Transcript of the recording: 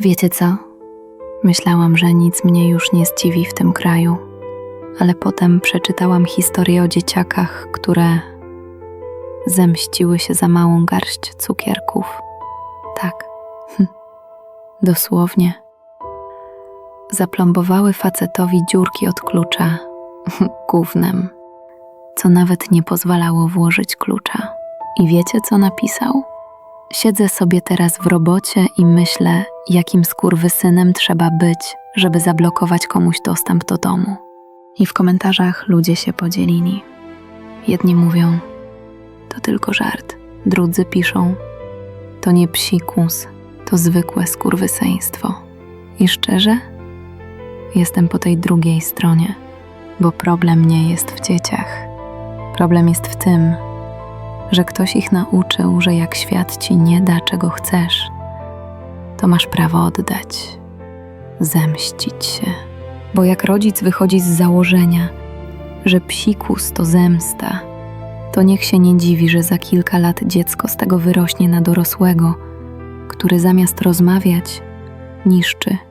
Wiecie co? Myślałam, że nic mnie już nie zdziwi w tym kraju, ale potem przeczytałam historię o dzieciakach, które zemściły się za małą garść cukierków. Tak, hm, dosłownie. Zaplombowały facetowi dziurki od klucza gównem, co nawet nie pozwalało włożyć klucza. I wiecie, co napisał? Siedzę sobie teraz w robocie i myślę, jakim skurwysynem trzeba być, żeby zablokować komuś dostęp do domu. I w komentarzach ludzie się podzielili. Jedni mówią, to tylko żart. Drudzy piszą, to nie psikus, to zwykłe skurwyseństwo. I szczerze, jestem po tej drugiej stronie, bo problem nie jest w dzieciach. Problem jest w tym, że ktoś ich nauczył, że jak świat ci nie da, czego chcesz, to masz prawo oddać, zemścić się. Bo jak rodzic wychodzi z założenia, że psikus to zemsta, to niech się nie dziwi, że za kilka lat dziecko z tego wyrośnie na dorosłego, który zamiast rozmawiać, niszczy